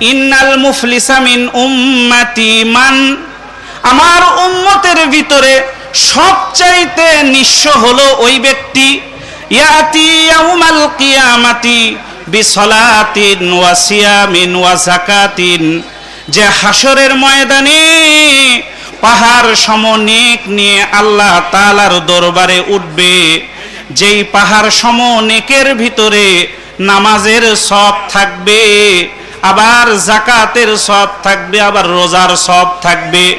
ইন্নাল মুফলিসামিন উম্মাতি মান। আমার উম্মতের ভিতরে সবচাইতে নিঃস্ব হলো ওই ব্যক্তি। ইয়াতি ইয়াউমাল কিয়ামাতি বিসলাতিন ওয়া সিয়ামিন ওয়া যাকাতিন। যে হাসরের ময়দানে পাহাড় সমনেক নিয়ে আল্লাহ তাআলার দরবারে উঠবে, যেই পাহাড় সমনেকের ভিতরে নামাজের সব থাকবে। আবার জাকাতের সব থাকবে, আবার রোজার সব থাকবে।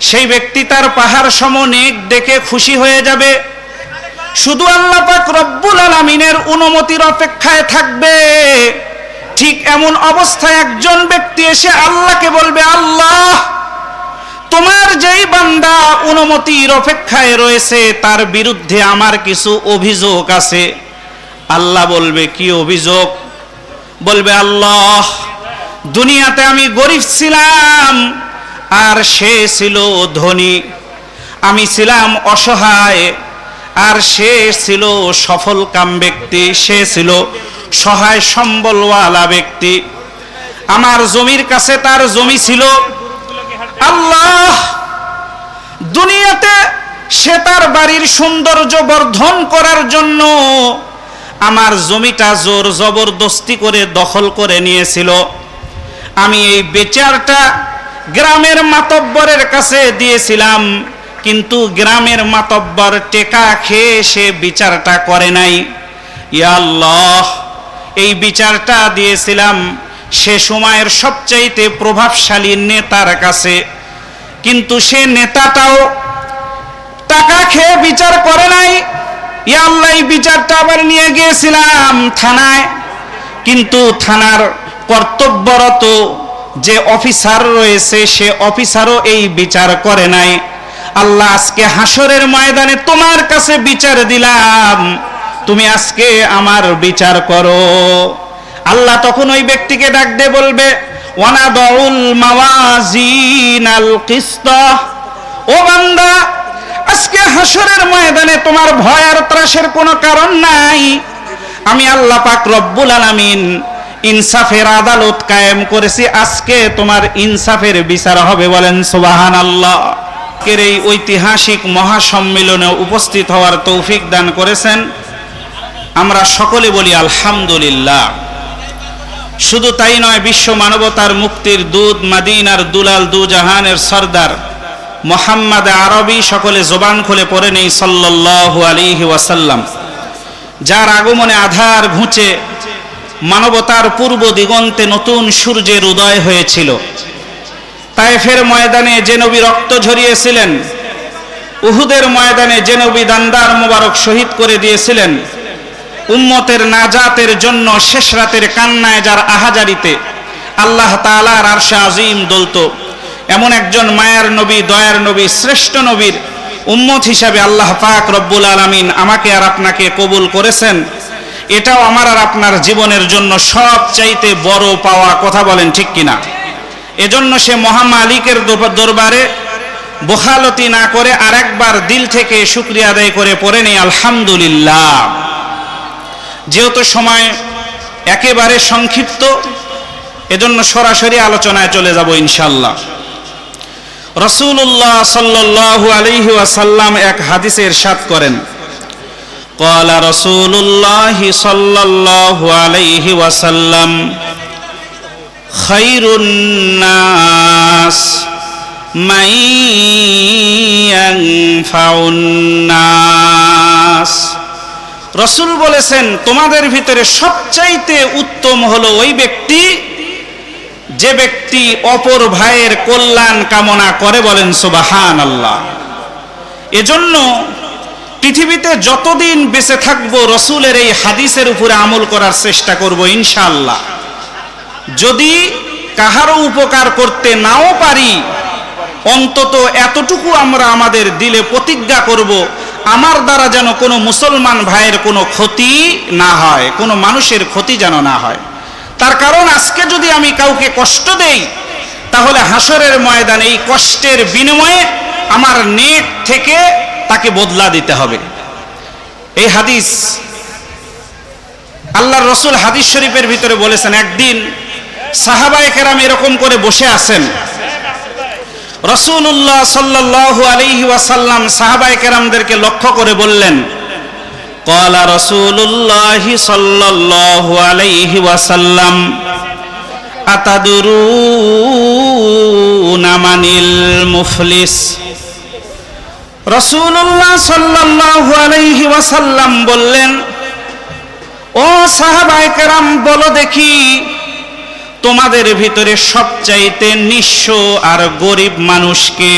সেই ব্যক্তি তার পাহাড় সমনেক দেখে খুশি হয়ে যাবে। শুধু আল্লাহ পাক রব্বুল আলামিনের অনুমতির অপেক্ষায় থাকবে। ঠিক এমন অবস্থায় একজন ব্যক্তি এসে আল্লাহকে বলবে, আল্লাহ, তোমার যেই বান্দা অনুমতির অপেক্ষায় রয়েছে, তার বিরুদ্ধে আমার কিছু অভিযোগ আছে। আল্লাহ বলবে, কি অভিযোগ? বলবে, আল্লাহ, দুনিয়াতে আমি গরিব ছিলাম, আর সে ছিল ধনী। আমি ছিলাম অসহায়, আর সে ছিল সফল কাম ব্যক্তি, সে ছিল সহায় সম্বলওয়ালা ব্যক্তি। আমার জমির কাছে তার জমি ছিল। আল্লাহ, দুনিয়াতে সে তার বাড়ির সৌন্দর্য বর্ধন করার জন্য আমার জমিটা জোর জবরদস্তি করে দখল করে নিয়েছিল। আমি এই বেচারটা গ্রামের মাতব্বরের কাছে দিয়েছিলাম, কিন্তু গ্রামের মাতব্বর টেকা খেয়ে সে বিচারটা করে নাই। ইয়া আল্লাহ, এই বিচারটা দিয়েছিলাম সে সময়ের সবচাইতে প্রভাবশালী নেতার কাছে। কিন্তু সে নেতাটাও টাকা খেয়ে বিচার করে নাই আল্লাহ, এই বিচারটা আবার নিয়ে গিয়েছিলাম থানায়। কিন্তু থানার কর্তব্যরত যে অফিসার রয়েছে, সে অফিসারও এই বিচার করে নাই। আল্লাহ, আজকে হাসরের ময়দানে তোমার কাছে বিচার দিলাম। তুমি আজকে আমার বিচার করো। আল্লাহ তখন ওই ব্যক্তিকে ডাক দিয়ে বলবে, ওয়ানাদউল মাওয়াজিন আল কিস্ত। হাসরের ময়দানে তোমার ভয় আর ত্রাসের কোনো কারণ নাই। আমি আল্লাহ পাক রব্বুল আলামিন ইনসাফের আদালত কায়েম করেছি, আজকে তোমার ইনসাফের বিচার হবে বলেন সুবাহান আল্লাহ আজকের এই ঐতিহাসিক মহাসম্মেলনে উপস্থিত হওয়ার তৌফিক দান করেছেন। আমরা সকলে বলি আলহামদুলিল্লাহ। শুধু তাই নয়, বিশ্ব মানবতার মুক্তির দুধ মাদিনার দুলাল দুজাহানের সর্দার মোহাম্মদ আরবি সকলে জোবান খুলে পড়ে নেই সাল্লাল্লাহু আলাইহি ওয়াসাল্লাম। যার আগমনে আধার ঘুঁচে মানবতার পূর্ব দিগন্তে নতুন সূর্যের উদয় হয়েছিল। তায়েফের ময়দানে যে নবী রক্ত ঝরিয়েছিলেন, উহুদের ময়দানে যে নবী দান্দার মোবারক শহীদ করে দিয়েছিলেন, উম্মতের নাজাতের জন্য শেষ রাতের কান্নায় যার আহাজারিতে আল্লাহ তালার আরশে আজিম দলত। এমন একজন মায়ার নবী, দয়ার নবী, শ্রেষ্ঠ নবীর উম্মত হিসাবে আল্লাহ পাক রব্বুল আলমিন আমাকে আর আপনাকে কবুল করেছেন। এটাও আমার আর আপনার জীবনের জন্য সব চাইতে বড় পাওয়া কথা বলেন ঠিক কিনা? এজন্য সে মহামালিকের দরবারে বোখালতি না করে আরেকবার দিল থেকে শুক্রিয়া আদায় করে পড়ে নেই, আলহামদুলিল্লাহ। যেহেতু সময় একেবারে সংক্ষিপ্ত, এজন্য সরাসরি আলোচনায় চলে যাব ইনশাল্লাহ রসুল্লাহ সাল্লাহ আলহি আসাল্লাম এক হাদিসের ইরশাদ করেন। কলা রসুল্লাহ সাল্লাহ আলহি ওয়াসাল্লাম খৈরুন্নাস মাইয়াংফাউন্নাস রসুল বলেছেন, তোমাদের ভিতরে সবচাইতে উত্তম হলো ওই ব্যক্তি যে ব্যক্তি অপর ভাইয়ের কল্যাণ কামনা করে বলেন সুবাহান আল্লাহ এজন্য পৃথিবীতে যতদিন বেঁচে থাকব রসুলের এই হাদিসের উপরে আমল করার চেষ্টা করব ইনশাআল্লাহ। যদি কাহারও উপকার করতে নাও পারি, অন্তত এতটুকু আমরা আমাদের দিলে প্রতিজ্ঞা করব, আমার দ্বারা যেন কোনো মুসলমান ভাইয়ের কোনো ক্ষতি না হয়, কোনো মানুষের ক্ষতি যেন না হয়। তার কারণ আজকে যদি আমি কাউকে কষ্ট দেই, তাহলে হাসরের ময়দানে, এই কষ্টের বিনিময়ে আমার নেক থেকে তাকে বদলা দিতে হবে। এই হাদিস আল্লাহর রসুল হাদিস শরীফের ভিতরে বলেছেন, একদিন সাহাবায়ে কেরাম এরকম করে বসে আছেন। রসুল্লাহ সাল্লাহ আলহি ওয়াসাল্লাম সাহাবায়ে কেরামদেরকে লক্ষ্য করে বললেন قال رسول الله صلى الله عليه وسلم أتدرون من المفلس রসুল্লাহ সাল্লাহ আলাইহি ওয়াসাল্লাম বললেন ও সাহাবায়ে কেরাম বলো দেখি তোমাদের ভিতরে সবচাইতে নিঃস্ব আর গরিব মানুষকে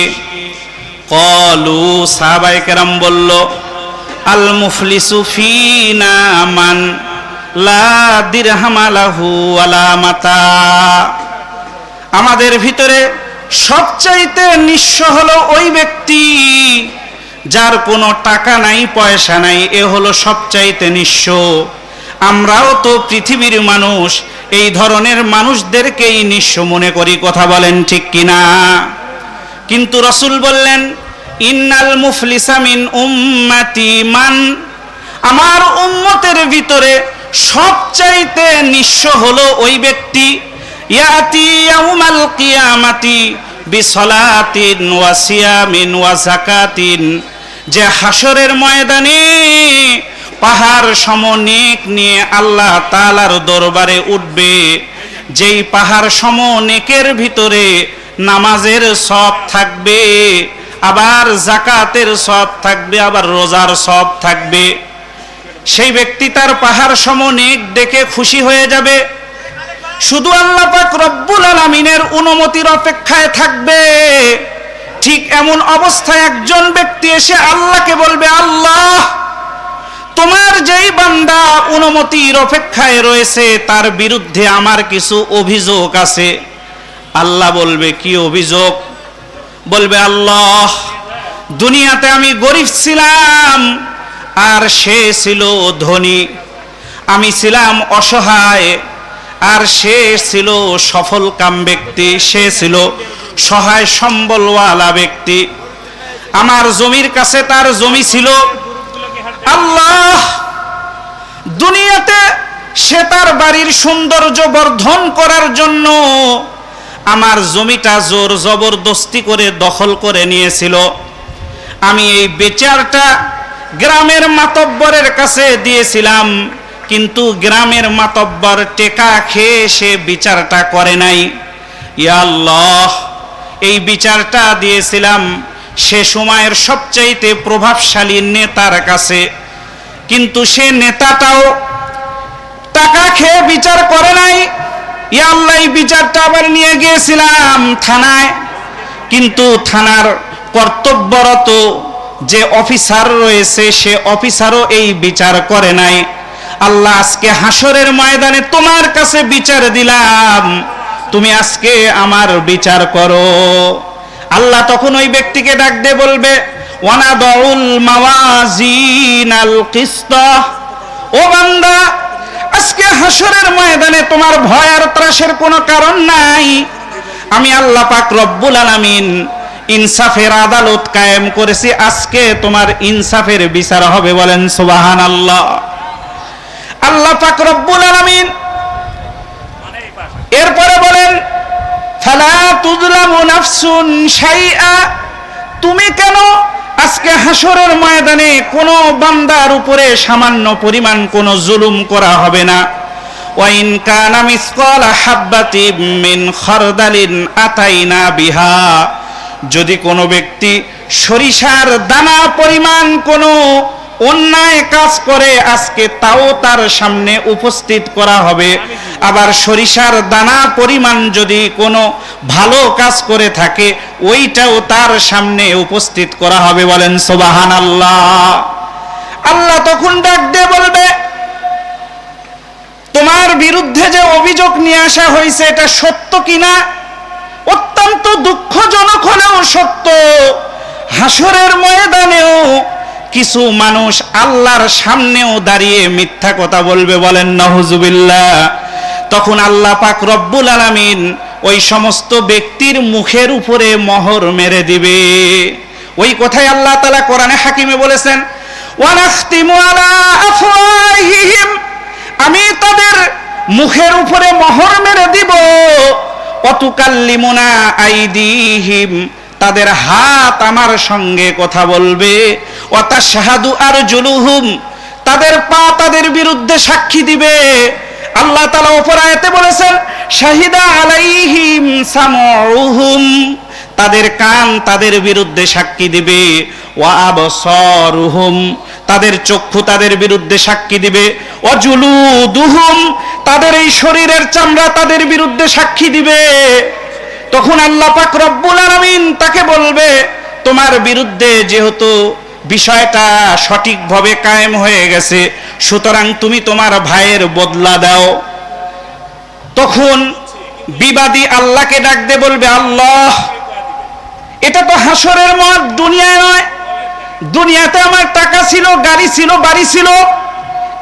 কলু সাহাবায়ে কেরাম বলল আল মুফলিসু ফিনা মান লা মাতা। আমাদের ভিতরে সবচাইতে নিঃস্ব হলো ওই ব্যক্তি যার কোনো টাকা নাই, পয়সা নাই, এ হলো সবচাইতে নিঃস্ব। আমরাও তো পৃথিবীর মানুষ, এই ধরনের মানুষদেরকেই নিঃস্ব মনে করি, কথা বলেন ঠিক কিনা? কিন্তু রসুল বললেন ইন্নাল মুফলিসা মিন উম্মাতি মান। আমার উম্মতের ভিতরে সবচাইতে নিঃস্ব হলো ওই ব্যক্তি, ইয়াতি ইয়াউমাল কিয়ামাতি বিসলাতিন ওয়া সিয়ামিন ওয়া যাকাতিন, যে হাসরের ময়দানে পাহাড় সমনেক নিয়ে আল্লাহ তাআলার দরবারে উঠবে, যেই পাহাড় সমনেকের ভিতরে নামাজের সব থাকবে আবার জাকাতের সব থাকবে, আবার রোজার সব থাকবে। সেই ব্যক্তি তার পাহাড় সমনেক দেখে খুশি হয়ে যাবে। শুধু আল্লাহ পাক রব্বুল আলামিনের অনুমতির অপেক্ষায় থাকবে। ঠিক এমন অবস্থায় একজন ব্যক্তি এসে আল্লাহকে বলবে, আল্লাহ, তোমার যেই বান্দা অনুমতির অপেক্ষায় রয়েছে, তার বিরুদ্ধে আমার কিছু অভিযোগ আছে। আল্লাহ বলবে, কি অভিযোগ? বলবে, আল্লাহ, দুনিয়াতে আমি গরিব ছিলাম, আর সে ছিল ধনী। আমি ছিলাম অসহায়, আর সে ছিল সফল কাম ব্যক্তি, সে ছিল সহায় সম্বলওয়ালা ব্যক্তি। আমার জমির কাছে তার জমি ছিল। আল্লাহ, দুনিয়াতে সে তার বাড়ির সৌন্দর্য বর্ধন করার জন্য আমার জমিটা জোর জবরদস্তি করে দখল করে নিয়েছিল। আমি এই বেচারটা গ্রামের মাতব্বরের কাছে দিয়েছিলাম, কিন্তু গ্রামের মাতব্বর টেকা খেয়ে সে বিচারটা করে নাই। ইয়া আল্লাহ, এই বিচারটা দিয়েছিলাম সে সময়ের সবচাইতে প্রভাবশালী নেতার কাছে। কিন্তু সে নেতাটাও টাকা খেয়ে বিচার করে নাই ইয়া আল্লাহ, এই বিচারটা আবার নিয়ে গিয়েছিলাম থানায়। কিন্তু থানার কর্তব্যরত যে অফিসার রয়েছে, সে অফিসারও এই বিচার করে নাই। আল্লাহ আজকে হাসরের ময়দানে তোমার কাছে বিচার দিলাম। তুমি আজকে আমার বিচার করো। আল্লাহ তখন ওই ব্যক্তিকে ডাক দিয়ে বলবে, ওয়ানাদউল মাওয়াজিন আল কিস্ত। ও বান্দা আজকে হাসরের ময়দানে তোমার ভয় আর ত্রাসের কোনো কারণ নাই। আমি আল্লাহ পাক রব্বুল আলামিন ইনসাফের আদালত কায়েম করেছি, আজকে তোমার ইনসাফের বিচার হবে বলেন সুবাহান আল্লাহ আল্লাহ পাক রব্বুল আলামিন এরপরে বলেন, ফালা তুজলামু নাফসুন শাইআ তুমি কেন আজকে হাসরের ময়দানে কোনো বান্দার উপরে সামান্য পরিমাণ কোনো জুলুম করা হবে না। ওয়াইন কানা মিসকালা হাব্বাতি মিন খরদালিন আতাইনা বিহা। যদি কোনো ব্যক্তি সরিষার দানা পরিমাণ কোনো অন্যায় কাজ করে আজকে তাও তার সামনে উপস্থিত করা হবে। আবার সরিষার দানা পরিমাণ যদি কোনো ভালো কাজ করে থাকে, ওইটাও তার সামনে উপস্থিত করা হবে বলেন সোবাহান আল্লাহ আল্লাহ তখন ডাক দিয়ে বলবে, তোমার বিরুদ্ধে যে অভিযোগ নিয়ে আসা হয়েছে, এটা সত্য কিনা? অত্যন্ত দুঃখজনক হলেও সত্য। হাসরের ময়দানেও কিছু মানুষ আল্লাহর সামনেও দাঁড়িয়ে মিথ্যা কথা বলবে বলেন নহুজুবিল্লাহ তখন আল্লাহ পাক রব্বুল আলামিন ওই সমস্ত ব্যক্তির মুখের উপরে মোহর মেরে দিবে। ওই কথাই আল্লাহ তাআলা কোরআনে হাকিমে বলেছেন আমি তাদের মুখের উপরে মোহর মেরে দিব। অতুকাল্লিমুনা আইদিহিম। তাদের হাত আমার সঙ্গে কথা বলবে। আর তাদের পা তাদের বিরুদ্ধে সাক্ষী দিবে। আল্লাহ তালা ওপর বলেছেন, শাহিদা আলাইহিম সামউহুম তাদের কান তাদের বিরুদ্ধে সাক্ষী দিবে। ওয়া আবসারুহুম তাদের চক্ষু তাদের বিরুদ্ধে সাক্ষী দিবে। অজুলুদুহুম তাদের এই শরীরের চামড়া তাদের বিরুদ্ধে সাক্ষী দিবে। তখন আল্লাহ পাক রব্বুল আলামিন তাকে বলবে, তোমার বিরুদ্ধে যেহেতু বিষয়টা সঠিকভাবে কায়েম হয়ে গেছে, সুতরাং তুমি তোমার ভাইয়ের বদলা দাও। তখন বিবাদী আল্লাহকে ডাক দে বলবে, আল্লাহ, এটা তো হাসরের মত দুনিয়ায় নয়। দুনিয়াতে আমার টাকা ছিল, গাড়ি ছিল, বাড়ি ছিল,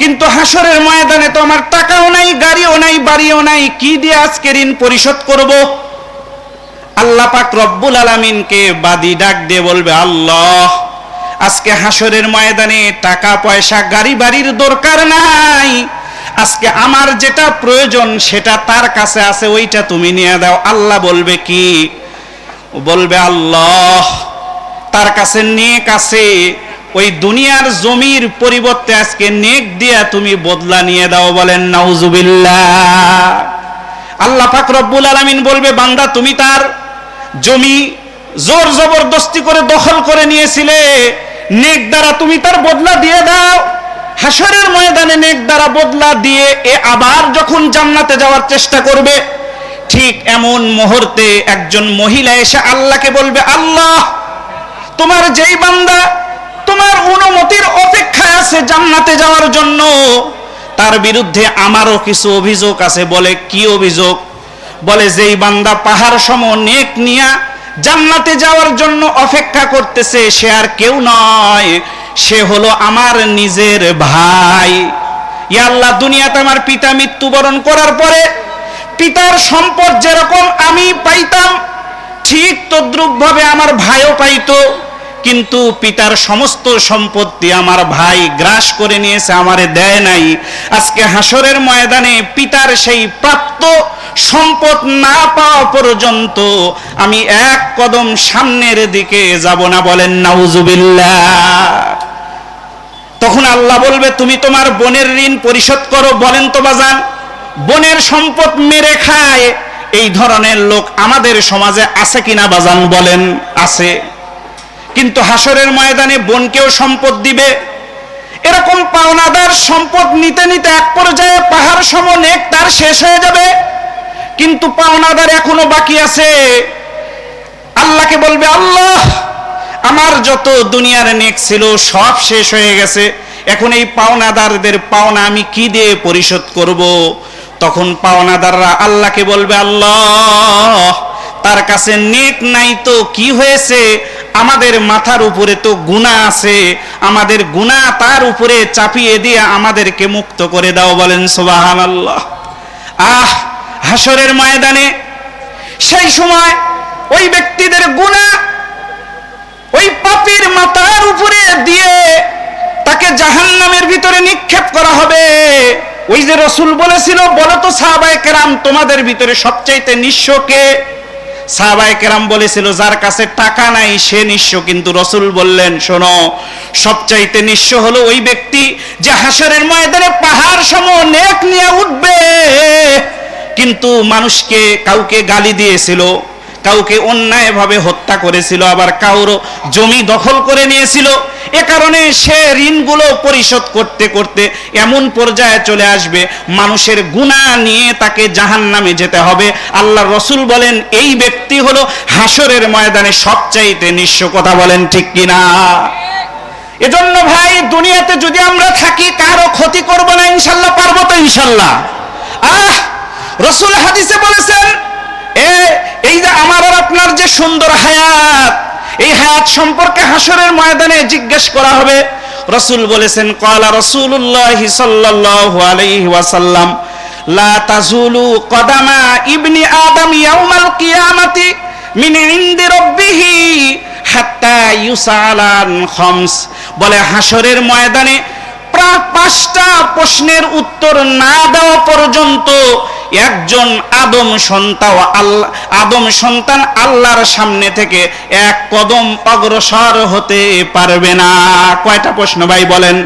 কিন্তু হাসরের ময়দানে তো আমার টাকাও নাই, গাড়িও নাই, বাড়িও নাই। কি দিয়ে আজকে ঋণ পরিশোধ করব? আল্লাহ পাক রব্বুল আলামিনকে বাদি ডাক দিয়ে বলবে, আল্লাহ আজকে হাসরের ময়দানে টাকা, পয়সা, গাড়ি বাড়ির দরকার নাই। আজকে আমার যেটা প্রয়োজন সেটা তার কাছে আছে, ওইটা তুমি নিয়ে দাও। আল্লাহ বলবে কি? বলবে, আল্লাহ, তার কাছে নেক আছে। ওই দুনিয়ার জমির পরিবর্তে আজকে নেক দিয়া তুমি বদলা নিয়ে দাও বলেন, নাউজুবিল্লাহ। আল্লাহ পাক রব্বুল আলামিন বলবে, বান্দা, তুমি তার জমি জোর জবরদস্তি করে দখল করে নিয়েছিলে। নেক দ্বারা তুমি তার বদলা দিয়ে দাও। হাসরের ময়দানে নেক দ্বারা বদলা দিয়ে এ আবার যখন জান্নাতে যাওয়ার চেষ্টা করবে, ঠিক এমন মুহূর্তে একজন মহিলা এসে আল্লাহকে বলবে, আল্লাহ, তোমার যেই বান্দা তোমার অনুমতির অপেক্ষায় আছে জান্নাতে যাওয়ার জন্য, তার বিরুদ্ধে আমারও কিছু অভিযোগ আছে। বলে, কি অভিযোগ? বলে, যেই বান্দা পাহাড় সম নেক নিয়া জান্নাতে যাওয়ার জন্য অপেক্ষা করতেছে, সে আর কেউ নয়। সে হলো আমার নিজের ভাই। আল্লাহ, দুনিয়াতে আমার পিতা মৃত্যুবরণ করার পরে পিতার সম্পদ যেরকম আমি পাইতাম, ঠিক তদ্রুপ ভাবে আমার ভাইও পাইতো। কিন্তু পিতার সমস্ত সম্পত্তি আমার ভাই গ্রাস করে নিয়েছে, আমারে দেয় নাই। আজকে হাসরের ময়দানে পিতার সেই প্রাপ্ত সম্পদ না পাওয়া পর্যন্ত আমি এক কদম সামনের দিকে যাব না বলেন নাউজুবিল্লাহ। তখন আল্লাহ বলবে, তুমি তোমার বোনের ঋণ পরিশোধ করো। বলেন তো বাজান, বোনের সম্পদ মেরে খায়। এই ধরনের লোক আমাদের সমাজে আছে কিনা বাজান বলেন, আছে। কিন্তু হাসরের ময়দানে বোনকেও সম্পদ দিবে। এরকম পাওনাদার সম্পদ নিতে নিতে এক পর্যায়ে পাহাড় সম নেক তার শেষ হয়ে যাবে। কিন্তু পাওনাদার এখনও বাকি আছে। আল্লাহকে বলবে, আল্লাহ, আমার যত দুনিয়ার নেক ছিল সব শেষ হয়ে গেছে। এখন এই পাওনাদারদের পাওনা আমি কি দিয়ে পরিশোধ করব? তখন পাওনাদাররা আল্লাহকে বলবে, আল্লাহ, তার কাছে নেক নাই তো কি হয়েছে? আমাদের মাথার উপরে তো গুণা আছে। আমাদের গুণা তার উপরে চাপিয়ে দিয়ে আমাদেরকে মুক্ত করে দাও। বলেন সোবাহান আল্লাহ আহ হাসরের ময়দানে, সেই সময় ওই ব্যক্তিদের গুণা ওই পাপির মাথার উপরে দিয়ে তাকে জাহান্নামের ভিতরে নিক্ষেপ করা হবে। ওই যে রসুল বলেছিল, বলো তো সাহাবায়ে কেরাম, তোমাদের ভিতরে সবচাইতে নিঃস্বকে সাহাবায়ে কেরাম বলেছিল, যার কাছে টাকা নাই, সে নিঃস্ব। কিন্তু রসুল বললেন, শোনো, সবচাইতে নিঃস্ব হলো ওই ব্যক্তি যে হাসরের ময়দানে পাহাড় সম নেক নিয়ে উঠবে। কিন্তু মানুষকে কাউকে গালি দিয়েছিল, কাউকে অন্যায়ভাবে হত্যা করেছিল, আবার কাউরও জমি দখল করে নিয়েছিল। এ কারণে সে ঋণগুলো পরিশোধ করতে করতে এমন পর্যায়ে চলে আসবে, মানুষের গুণা নিয়ে তাকে জাহান নামে যেতে হবে। আল্লাহ রসুল বলেন, এই ব্যক্তি হলো হাসরের ময়দানে সবচাইতে নিঃস্ব কথা বলেন ঠিক কিনা। এজন্য ভাই, দুনিয়াতে যদি আমরা থাকি, কারও ক্ষতি করব না, ইনশাল্লাহ, পারব তো ইনশাল্লাহ। আহ! রসুল হাদিসে বলেছেন এই যে আমার আর আপনার যে সুন্দর হায়াত, এই হায়াত সম্পর্কে হাসরের ময়দানে জিজ্ঞেস করা হবে। রসুল বলেছেন কলা রসুল্লাহ ওয়াসাল্লাম, লা তাজুলু কদামা ইবনি আদম ইয়াউমাল কিয়ামাতি মিন হাত্তা ইউসালান বলে, হাসরের ময়দানে পাঁচটা প্রশ্নের উত্তর না দেওয়া পর্যন্ত একজন আদম সন্তান আদম সন্তান আল্লাহর সামনে থেকে এক কদম অগ্রসর হতে পারবে না। কয়টা প্রশ্ন ভাই বলেন?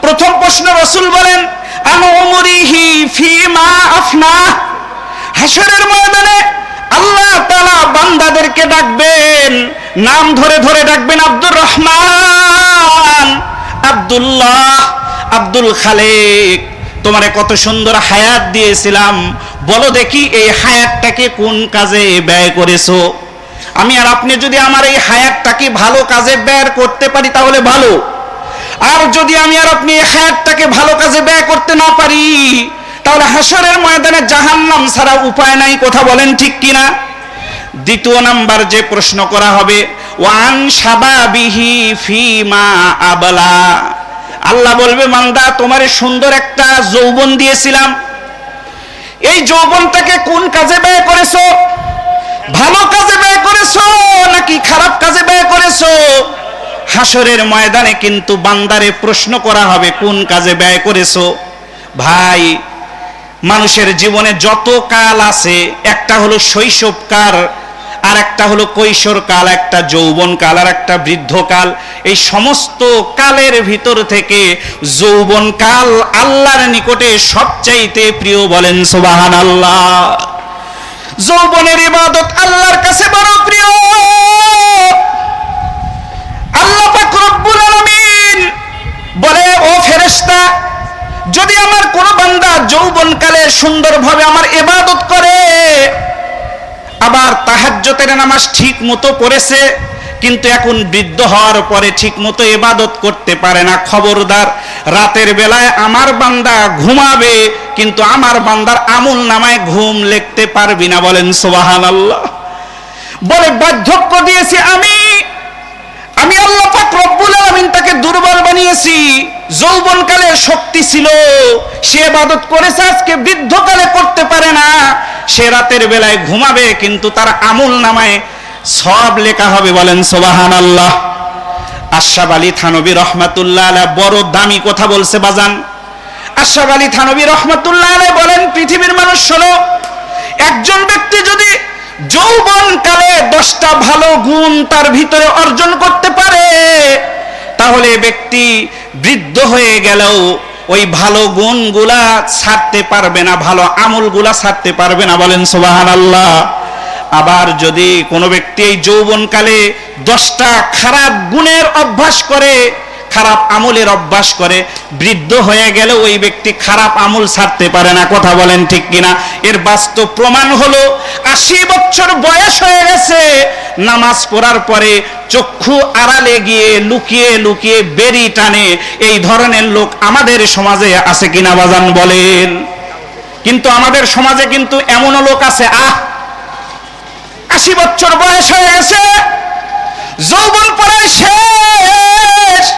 প্রথম প্রশ্ন রসুল বলেন আনুমরিহি ফিমা আফনা। হাসরের ময়দানে আল্লাহ তাআলা বান্দাদেরকে ডাকবেন, নাম ধরে ধরে ডাকবেন, আব্দুর রহমান, আব্দুল্লাহ, আব্দুল খালেক। তোমারে কত সুন্দর হায়াত দিয়েছিলাম। বলো দেখি এই হায়াতটাকে কোন কাজে ব্যয় করেছ? আমি আর আপনি যদি আমার এই হায়াতটাকে ভালো কাজে ব্যয় করতে পারি তাহলে ভালো। আর যদি আমি আর আপনি এই হায়াতটাকে ভালো কাজে ব্যয় করতে না পারি, তাহলে হাসরের ময়দানে জাহান্নাম ছাড়া উপায় নাই, কথা বলেন ঠিক কিনা? দ্বিতীয় নাম্বার যে প্রশ্ন করা হবে, ওয়ান সাবাবিহি ফিমা আবলা। আল্লাহ বলবে, মান্দা তোমার সুন্দর একটা যৌবন দিয়েছিলাম। এই যৌবনটাকে কোন কাজে ব্যয় করেছ? ভালো কাজে ব্যয় করেছ নাকি খারাপ কাজে ব্যয় করেছ? হাসরের ময়দানে কিন্তু বান্দারে প্রশ্ন করা হবে, কোন কাজে ব্যয় করেছ? ভাই, মানুষের জীবনে যত কাল আছে, একটা হলো শৈশবকাল আর একটা হলো কৈশোর কাল, একটা যৌবন কাল আর একটা বৃদ্ধ কাল। এই সমস্ত কালের ভিতর থেকে যৌবন কাল আল্লাহর নিকটে সবচাইতে প্রিয় বলেন সুবাহান আল্লাহ যৌবনের ইবাদত আল্লাহর কাছে বড় প্রিয়। আল্লাহ পাক রব্বুল আলামিন বলে, ও ফেরেশতা, যদি আমার কোন বান্দা যৌবনকালে সুন্দরভাবে আমার ইবাদত করে আবার তাহাজ্জতের নামাজ ঠিক মতো পড়েছে, কিন্তু এখন বৃদ্ধ হওয়ার পরে ঠিক মতো ইবাদত করতে পারে না। খবরদার, রাতের বেলায় আমার বান্দা ঘুমাবে, কিন্তু আমার বান্দার আমুল নামায় ঘুম লিখতে পারবি না বলেন সুবাহান আল্লাহ বলে বার্ধক্য দিয়েছি আমি। আমি আল্লাহ রব্বুল আলামিন তাকে দুর্বল যৌবনকালে শক্তি ছিল। সে ইবাদত করেছে, আজকে বৃদ্ধকালে করতে পারে না। সে রাতের বেলায় ঘুমাবে, কিন্তু তার আমল নামায় সব লেখা হবে, বলেন সোবাহান আল্লাহ আশরাফ আলী থানবী রহমাতুল্লাহ আলাইহ বড় দামি কথা বলছে, বাজান। আশরাফ আলী থানবী রহমাতুল্লাহ আলাইহ বলেন, পৃথিবীর মানুষ শোনো, একজন ব্যক্তি যদি যৌবন কালে দশটা ভালো গুণ তার ভিতরে অর্জন করতে পারে তাহলে ব্যক্তি বৃদ্ধ হয়ে গেলেও ওই ভালো গুণগুলা ছাড়তে পারবে না, ভালো আমলগুলা ছাড়তে পারবে না। বলেন সোবাহান আল্লাহ আবার যদি কোনো ব্যক্তি এই যৌবনকালে দশটা খারাপ গুণের অভ্যাস করে খারাপ আমলের অভ্যাস করে, বৃদ্ধ হয়ে গেলে ওই ব্যক্তি খারাপ আমল ছাড়তে পারে না, কথা বলেন ঠিক কিনা? এর বাস্তব প্রমাণ হলো, আশি বছর বয়স হয়ে গেছে, নামাজ পড়ার পরে চক্ষু আড়ালে গিয়ে লুকিয়ে লুকিয়ে বেরি টানে, এই ধরনের লোক আমাদের সমাজে আছে কিনা বাজান বলেন। কিন্তু আমাদের সমাজে কিন্তু এমনও লোক আছে, আহ! আশি বছর বয়স হয়ে গেছে, যৌবন পরে শেষ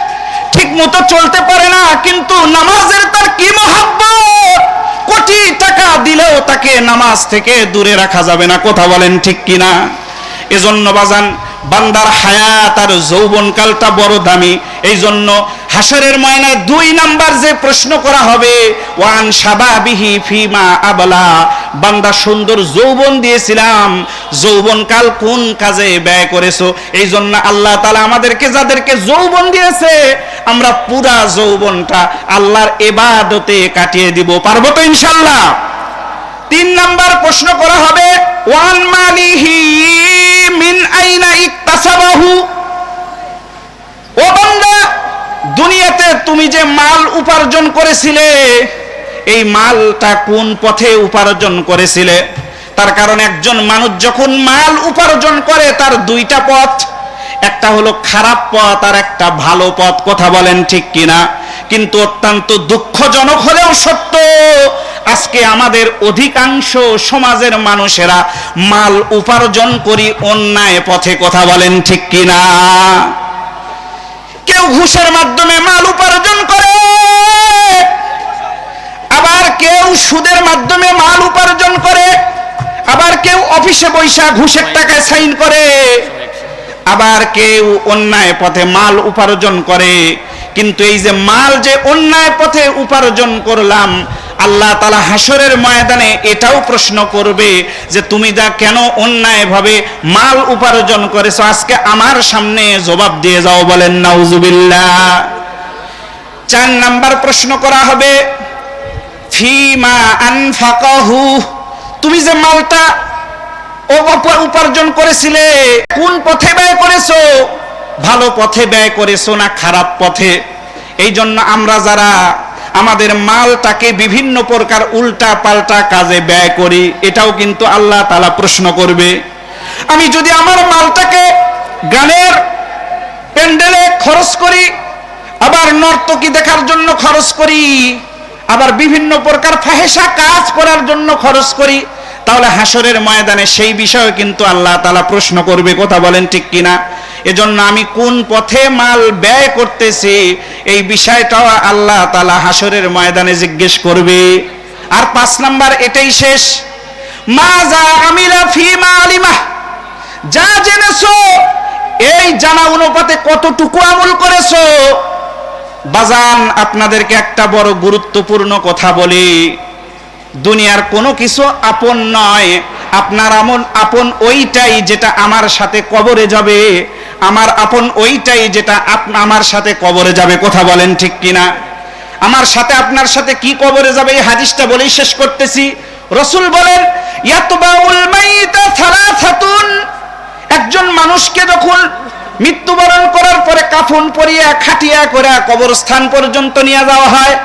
ঠিক মতো চলতে পারে না, কিন্তু নামাজের তার কি মহাব্বত? কোটি টাকা দিলেও তাকে নামাজ থেকে দূরে রাখা যাবে না, কথা বলেন ঠিক কিনা? এজন্য বাজান বান্দার হায়াত আর যৌবনকালটা বড় দামি। এই জন্য হাসরের ময়নায় দুই নাম্বার যে প্রশ্ন করা হবে, ওয়ান সাবাবিহি ফিমা আবলা বান্দা সুন্দর যৌবন দিয়েছিলাম। যৌবনকাল কোন কাজে ব্যয় করেছ? এই জন্য আল্লাহ তালা আমাদেরকে যাদেরকে যৌবন দিয়েছে, আমরা পুরা যৌবনটা আল্লাহর এবাদতে কাটিয়ে দিব। পারব তো ইনশাল্লাহ তিন নাম্বার প্রশ্ন করা হবে, ওয়ান মালিহি দুনিয়াতে তুমি যে মাল উপার্জন করেছিলে, এই মালটা কোন পথে উপার্জন করেছিলে? তার কারণ একজন মানুষ যখন মাল উপার্জন করে, তার দুইটা পথ। একটা হলো খারাপ পথ আর একটা ভালো পথ। কথা বলেন ঠিক কিনা? কিন্তু অত্যন্ত দুঃখজনক হলেও সত্য আজকে আমাদের অধিকাংশ সমাজের মানুষেরা মাল উপার্জন করি অন্যায় পথে কথা বলেন ঠিক কিনা? কেউ ঘুষের মাধ্যমে মাল উপার্জন করে, আবার কেউ সুদের মাধ্যমে মাল উপার্জন করে, আবার কেউ অফিসে বৈশা ঘুষের টাকায় সাইন করে, আবার কেউ অন্যায় পথে মাল উপার্জন করে। কিন্তু এই যে মাল যে অন্যায় পথে উপার্জন করলাম আল্লাহ তালা হাসরের ময়দানে এটাও প্রশ্ন করবে যে তুমি যা কেন অন্যায়ভাবে মাল উপার্জন করেছ, আজকে আমার সামনে জবাব দিয়ে যাও বলেন, নাউজুবিল্লাহ। চার নাম্বার প্রশ্ন করা হবে তুমি যে মালটা উপার্জন করেছিলে, কোন পথে ব্যয় করেছ? ভালো পথে ব্যয় করেছ না খারাপ পথে? এই জন্য আমরা যারা আমাদের মালটাকে বিভিন্ন প্রকার উল্টা পাল্টা কাজে ব্যয় করি, এটাও কিন্তু আল্লাহ তালা প্রশ্ন করবে। আমি যদি আমার মালটাকে গানের প্যান্ডেলে খরচ করি, আবার নর্তকী দেখার জন্য খরচ করি, আবার বিভিন্ন প্রকার ফাহেসা কাজ করার জন্য খরচ করি তাহলে হাসরের ময়দানে সেই বিষয়ে কিন্তু আল্লাহ তালা প্রশ্ন করবে, কথা বলেন ঠিক কিনা? এজন্য আমি কোন পথে মাল ব্যয় করতেছি, এই বিষয়টাও আল্লাহ তালা হাসরের ময়দানে জিজ্ঞেস করবে। আর পাঁচ নাম্বার, এটাই শেষ। মা যা আলিমা যা জেনেছো, এই জানা অনুপাতে কতটুকু আমল করেছ? বাজান, আপনাদেরকে একটা বড় গুরুত্বপূর্ণ কথা বলি। দুনিয়ার কোনো কিছু আপন নয়। আপনার আমন আপন ওইটাই যেটা আমার সাথে কবরে যাবে। আমার আপন ওইটাই যেটা আমার সাথে কবরে যাবে। কথা বলেন ঠিক কিনা? আমার সাথে আপনার সাথে কি কবরে যাবে? এই হাদিসটা বলেই শেষ করতেছি। রসুল বলেন একজন মানুষকে যখন মৃত্যুবরণ করার পরে কাফন পরিয়া, খাটিয়া করে কবরস্থান পর্যন্ত নিয়ে যাওয়া হয়,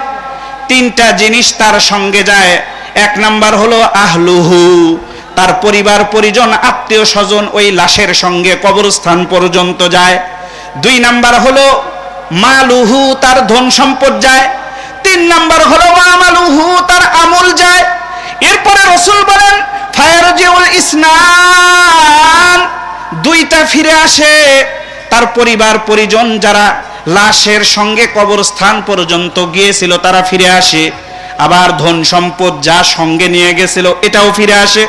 তিনটা জিনিস তার সঙ্গে যায়। এক নাম্বার হলো আহলুহু, তার পরিবার, পরিজন, আত্মীয় স্বজন ওই লাশের সঙ্গে কবরস্থান পর্যন্ত যায়। দুই নাম্বার হলো মালুহু, তার ধন সম্পদ যায়। তিন নাম্বার হলো মামালুহু তার আমল যায়। এরপরে রসুল বলেন, ফায়ারজিউল ইসনান, দুইটা ফিরে আসে। তার পরিবার, পরিজন যারা লাশের সঙ্গে কবরস্থান পর্যন্ত গিয়েছিল, তারা ফিরে আসে। আবার ধন সম্পদ যা সঙ্গে নিয়ে গেছিল, এটাও ফিরে আসে।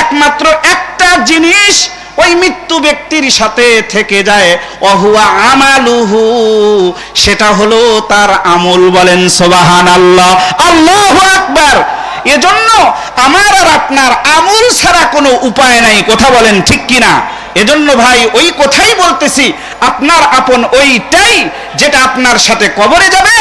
একমাত্র একটা জিনিস ওই মৃত্যু ব্যক্তির সাথে থেকে যায় অহুয়া আমালুহু, সেটা হলো তার আমল বলেন সোবাহান আল্লাহ আল্লাহ আকবার। এজন্য আমার আর আপনার আমল ছাড়া কোনো উপায় নাই, কথা বলেন ঠিক কিনা? এজন্য ভাই, ওই কথাই বলতেছি, আপনার আপন ওইটাই যেটা আপনার সাথে কবরে যাবে,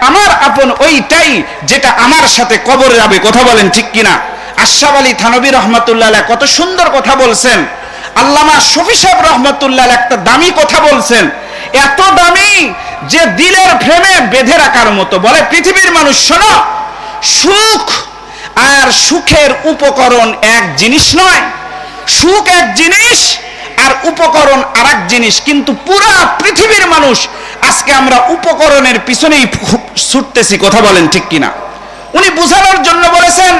আমার আপন ওইটাই যেটা আমার সাথে কবরে যাবে। কথা বলেন ঠিক কিনা? আশরাফ আলী থানবী রহমতুল্লাহ কত সুন্দর কথা বলছেন। আল্লামা শফি সাহেব রহমতুল্লাহ একটা দামি কথা বলছেন। এত দামি যে দিলের ফ্রেমে বেঁধে রাখার মতো। বলে পৃথিবীর মানুষ, শোনো, সুখ আর সুখের উপকরণ এক জিনিস নয়। সুখ এক জিনিস আর উপকরণ আর জিনিস, কিন্তু পুরা পৃথিবীর মানুষ আজকে আমরা উপকরণের পিছনেই ছুটতেছি, কথা বলেন ঠিক কিনা? উনি বুঝানোর জন্য বলেছেন,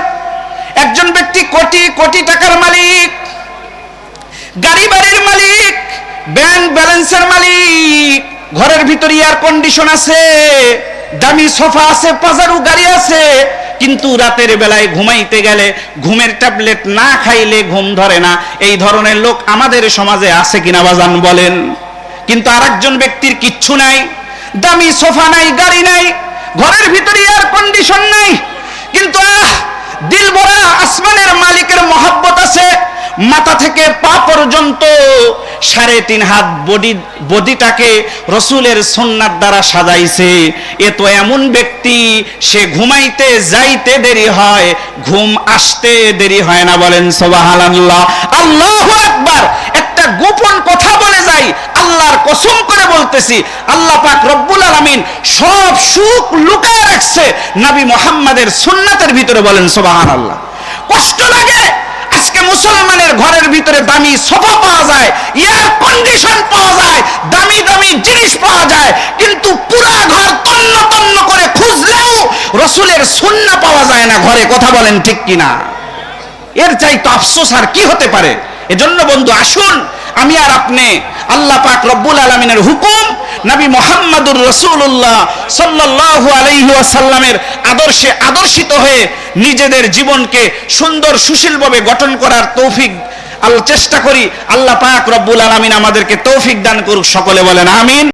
একজন ব্যক্তি কোটি কোটি টাকার মালিক, গাড়ি বাড়ির মালিক, ব্যাংক ব্যালেন্সের মালিক, ঘরের ভিতরে এয়ার কন্ডিশন আছে, দামি সোফা আছে, পাজারু গাড়ি আছে কিন্তু রাতের বেলায় ঘুমাইতে গেলে ঘুমের ট্যাবলেট না খাইলে ঘুম ধরে না। এই ধরনের লোক আমাদের সমাজে আছে কিনা বাজান বলেন। কিন্তু আরেকজন ব্যক্তির কিচ্ছু নাই, দামি সোফা নাই, গাড়ি নাই, ঘরের ভিতরে এয়ার কন্ডিশন নাই। কিন্তু আহ দিল ভরা আসমানের মালিকের মহাব্বত আছে মাথা থেকে পা পর্যন্ত সাড়ে তিন হাত বডি, বডিটাকে রসুলের সন্ন্যার দ্বারা সাজাইছে। এ তো এমন ব্যক্তি, সে ঘুমাইতে যাইতে দেরি হয়, ঘুম আসতে দেরি হয় না বলেন সোবাহাল্লাহ আল্লাহ আল্লাহ একবার একটা গোপন কথা বলে যাই, আল্লাহর কসম করে বলতেছি, আল্লাহ পাক রব্বুল আলামিন সব সুখ লুকায় রাখছে, নবী মোহাম্মদের সুন্নাতের ভিতরে বলেন সোবাহান আল্লাহ কষ্ট লাগে আজকে মুসলমানের ঘরের ভিতরে দামি সোফা পাওয়া যায় এয়ার কন্ডিশন পাওয়া যায়, দামি দামি জিনিস পাওয়া যায়, কিন্তু পুরা ঘর তন্ন তন্ন করে খুঁজলেও রসুলের সুন্না পাওয়া যায় না ঘরে, কথা বলেন ঠিক কিনা? এর চাই তো আফসোস আর কি হতে পারে? এজন্য বন্ধু, আসুন আমি আর আপনি, আল্লাহ পাক রব্বুল আলমিনের হুকুম, নবী মোহাম্মদুর রসুল্লাহ সাল্লাহ আলাইহি আদর্শে আদর্শিত হয়ে নিজেদের জীবনকে সুন্দর সুশীলভাবে গঠন করার তৌফিক চেষ্টা করি। আল্লাহ পাক রব্বুল আলমিন আমাদেরকে তৌফিক দান করুক, সকলে বলেন আমিন।